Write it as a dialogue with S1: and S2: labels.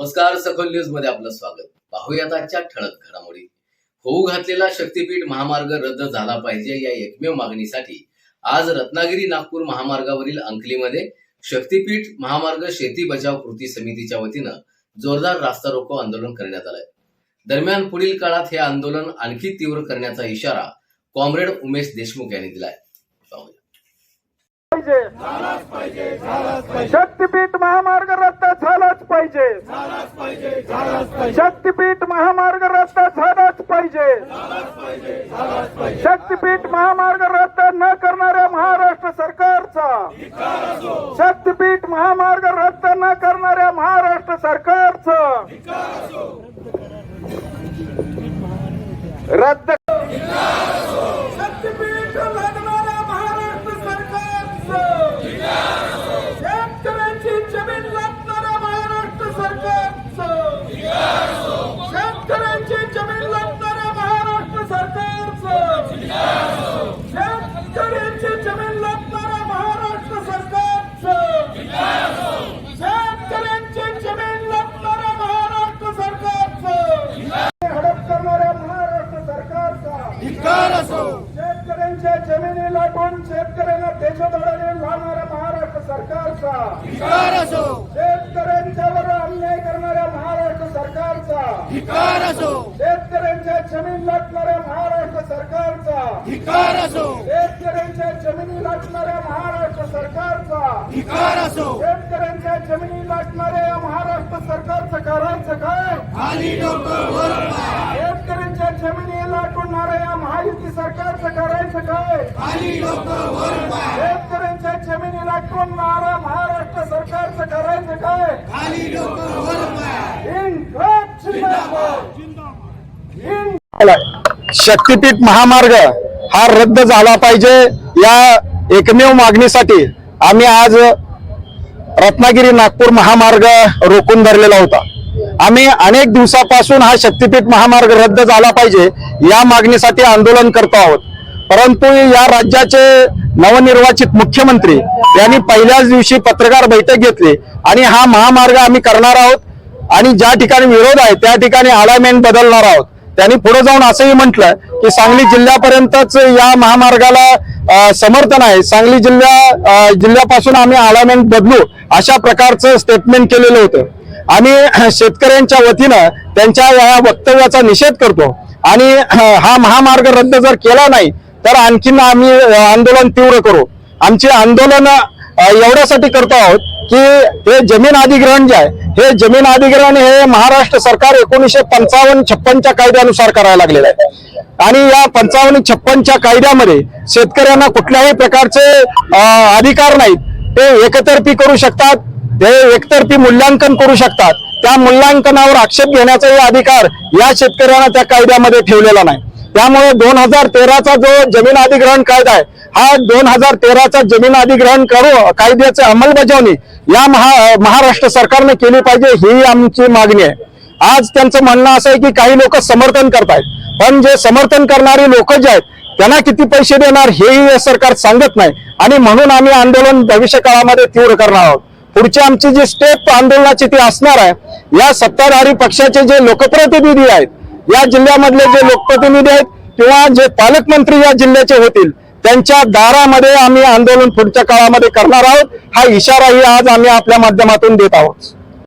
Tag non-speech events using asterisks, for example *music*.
S1: नमस्कार सखोल न्यूजमध्ये आपलं स्वागत. पाहूयात आजच्या ठळक घडामोडी. होऊ घातलेला शक्तीपीठ महामार्ग रद्द झाला पाहिजे या एकमेव मागणीसाठी आज रत्नागिरी नागपूर महामार्गावरील अंकलीमध्ये शक्तीपीठ महामार्ग शेती बचाव कृती समितीच्या वतीनं जोरदार रास्ता रोको आंदोलन करण्यात आलंय. दरम्यान पुढील काळात हे आंदोलन आणखी तीव्र करण्याचा इशारा कॉम्रेड उमेश देशमुख यांनी दिलाय.
S2: पाहिजे. शक्तीपीठ महामार्ग रस्ता झालाच पाहिजे. शक्तीपीठ महामार्ग रस्ता झालाच पाहिजे. शक्तीपीठ महामार्ग रस्ता न करणाऱ्या महाराष्ट्र सरकारचा. शक्तीपीठ महामार्ग रस्ता न करणाऱ्या महाराष्ट्र सरकारचं. रद्द शेतकऱ्यांच्या जमिनी लाटून शेतकऱ्यांना देशोधडाने लावणाऱ्या महाराष्ट्र सरकारचा. शेतकऱ्यांच्यावर अन्याय करणाऱ्या महाराष्ट्र सरकारचा. शेतकऱ्यांच्या जमीन लाटणाऱ्या महाराष्ट्र सरकारचा. शेतकऱ्यांच्या जमिनी लाटणाऱ्या महाराष्ट्र सरकारचा. शेतकऱ्यांच्या जमिनी लाटणाऱ्या महाराष्ट्र सरकारचं करायचं काय? शेतकऱ्यांच्या जमिनी लाटणाऱ्या या महायुती सरकारचं करायचं काय? शेतकऱ्यांच्या महाराष्ट्र सरकारचं करायचं काय?
S3: शक्तीपीठ महामार्ग हा रद्द झाला पाहिजे या एकमेव मागणीसाठी आम्ही आज रत्नागिरी नागपूर महामार्ग रोखून धरलेला होता. आम्ही अनेक दिवसापासून हा शक्तीपीठ महामार्ग रद्द झाला पाहिजे या मागणीसाठी आंदोलन करतो आहोत. परंतु या राज्याचे नवनिर्वाचित मुख्यमंत्री यांनी पहिल्याच दिवशी पत्रकार बैठक घेतली आणि हा महामार्ग आम्ही करणार आहोत आणि ज्या ठिकाणी विरोध आहे त्या ठिकाणी अलायमेंट बदलणार आहोत. त्यांनी पुढे जाऊन असंही म्हटलं की सांगली जिल्ह्यापर्यंतच या महामार्गाला समर्थन आहे. सांगली जिल्ह्या जिल्ह्यापासून आम्ही अलायमेंट बदलू अशा प्रकारचं स्टेटमेंट केलेलं होतं. आम्ही *clears throat* शेतकऱ्यांच्या वतीनं त्यांच्या या वक्तव्याचा निषेध करतो. आणि *clears throat* हा महामार्ग रद्द जर केला नाही तर आणखीन आम्ही आंदोलन तीव्र करू. आमचे आंदोलन एवढ्यासाठी करतो आहोत की हे जमीन अधिग्रहण जे आहे हे जमीन अधिग्रहण हे महाराष्ट्र सरकार एकोणीसशे पंचावन्न छप्पनच्या कायद्यानुसार करायला लागलेलं आहे. आणि या पंचावन्न छप्पनच्या कायद्यामध्ये शेतकऱ्यांना कुठल्याही प्रकारचे अधिकार नाहीत. ते एकतर्फी करू शकतात ते एकतर्फी मूल्यांकन करू शकतात त्या मूल्यांकनावर आक्षेप घेण्याचाही अधिकार या शेतकऱ्यांना त्या कायद्यामध्ये ठेवलेला नाही. त्यामुळे दोन हजार तेराचा जो जमीन अधिग्रहण कायदा आहे हा दोन हजार तेराचा जमीन अधिग्रहण करू कायद्याची अंमलबजावणी या महा महाराष्ट्र सरकारने केली पाहिजे ही आमची मागणी आहे. आज त्यांचं म्हणणं असं आहे की काही लोक समर्थन करतायत पण जे समर्थन करणारी लोक जे आहेत त्यांना किती पैसे देणार हेही सरकार सांगत नाही. आणि म्हणून आम्ही आंदोलन भविष्य काळामध्ये तीव्र करणार आहोत. पुढची आमची जी स्टेप आंदोलनाची ती असणार आहे या सत्ताधारी पक्षाचे जे लोकप्रतिनिधी आहेत या जिल्ह्यामधले जे लोकप्रतिनिधी आहेत किंवा जे पालकमंत्री या जिल्ह्याचे होतील त्यांच्या दारामध्ये आम्ही आंदोलन पुढच्या काळामध्ये करणार आहोत. हा इशाराही आज आम्ही आपल्या माध्यमातून देत आहोत.